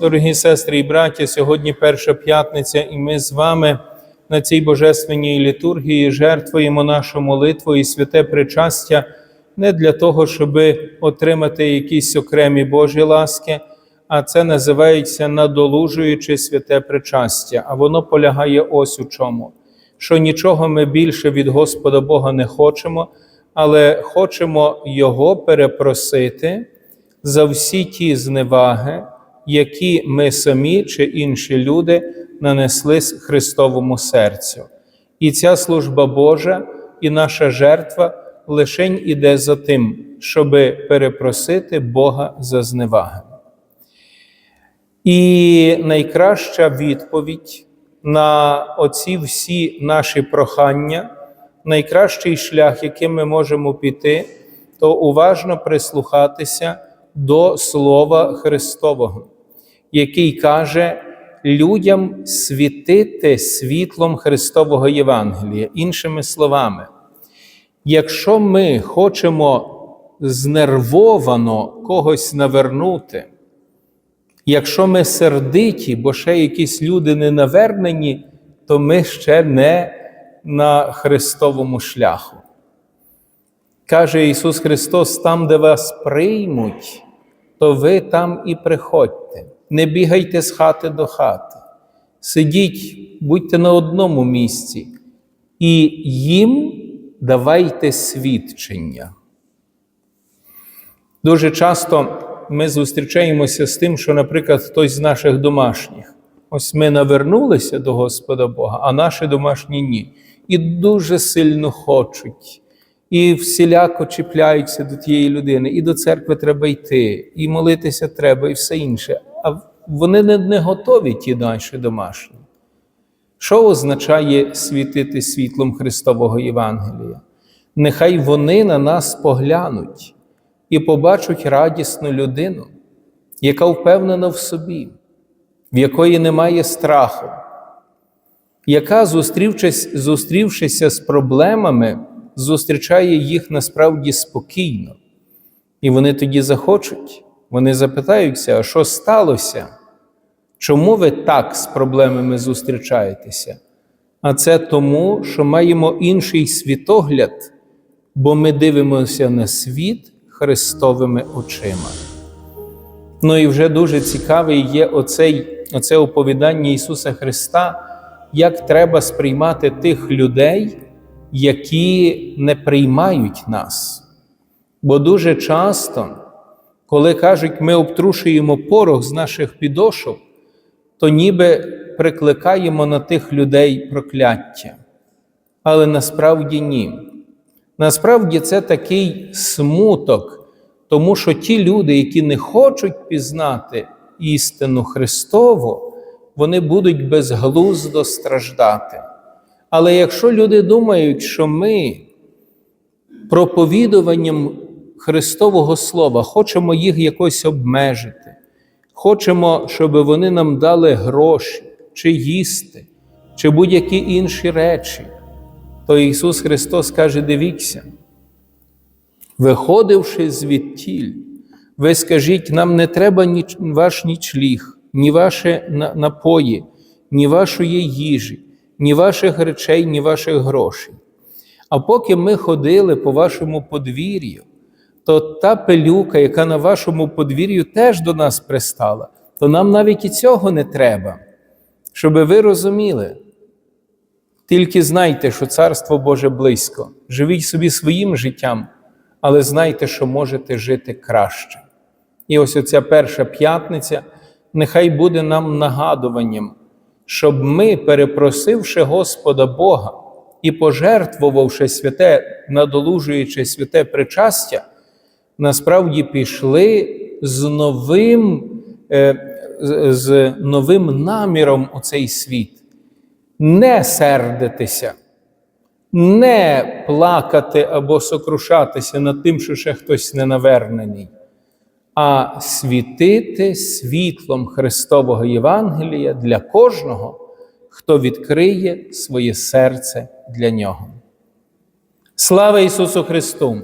Дорогі сестри і браті, сьогодні перша п'ятниця, і ми з вами на цій божественній літургії жертвуємо нашу молитву і святе причастя не для того, щоб отримати якісь окремі Божі ласки, а це називається надолужуючи святе причастя. А воно полягає ось у чому: що нічого ми більше від Господа Бога не хочемо, але хочемо Його перепросити за всі ті зневаги, які ми самі чи інші люди нанесли Христовому серцю. І ця служба Божа і наша жертва лишень іде за тим, щоб перепросити Бога за зневаги. І найкраща відповідь на оці всі наші прохання, найкращий шлях, яким ми можемо піти, то уважно прислухатися до Слова Христового, який каже людям світити світлом Христового Євангелія. Іншими словами, якщо ми хочемо знервовано когось навернути, якщо ми сердиті, бо ще якісь люди не навернені, то ми ще не на Христовому шляху. Каже Ісус Христос: там, де вас приймуть, то ви там і приходьте. Не бігайте з хати до хати. Сидіть, будьте на одному місці, і їм давайте свідчення. Дуже часто ми зустрічаємося з тим, що, наприклад, хтось з наших домашніх. Ось ми навернулися до Господа Бога, а наші домашні ні. І дуже сильно хочуть, і всіляко чіпляються до тієї людини, і до церкви треба йти, і молитися треба, і все інше. А вони не, не готові, ті наші домашні. Що означає світити світлом Христового Євангелія? Нехай вони на нас поглянуть і побачать радісну людину, яка впевнена в собі, в якої немає страху, яка, зустрівшись, зустрівшися з проблемами, зустрічає їх насправді спокійно. І вони тоді захочуть, вони запитаються, а що сталося? Чому ви так з проблемами зустрічаєтеся? А це тому, що маємо інший світогляд, бо ми дивимося на світ Христовими очима. Ну і вже дуже цікавий є оцей, оце оповідання Ісуса Христа, як треба сприймати тих людей, які не приймають нас. Бо дуже часто, коли кажуть, ми обтрушуємо порох з наших підошов, то ніби прикликаємо на тих людей прокляття. Але насправді ні. Насправді це такий смуток, тому що ті люди, які не хочуть пізнати істину Христову, вони будуть безглуздо страждати. Але якщо люди думають, що ми проповідуванням Христового Слова хочемо їх якось обмежити, хочемо, щоб вони нам дали гроші, чи їсти, чи будь-які інші речі, то Ісус Христос каже: дивіться, виходивши звідтіль, ви скажіть, нам не треба ні ваш нічліг, ні ваші напої, ні вашої їжі, ні ваших речей, ні ваших грошей. А поки ми ходили по вашому подвір'ю, то та пилюка, яка на вашому подвір'ю теж до нас пристала, то нам навіть і цього не треба, щоб ви розуміли. Тільки знайте, що Царство Боже близько. Живіть собі своїм життям, але знайте, що можете жити краще. І ось оця перша п'ятниця нехай буде нам нагадуванням, щоб ми, перепросивши Господа Бога і пожертвувавши святе, надолужуючи святе причастя, насправді пішли з новим, е, з новим наміром у цей світ. Не сердитися, не плакати або сокрушатися над тим, що ще хтось не навернений, а світити світлом Христового Євангелія для кожного, хто відкриє своє серце для нього. Слава Ісусу Христу!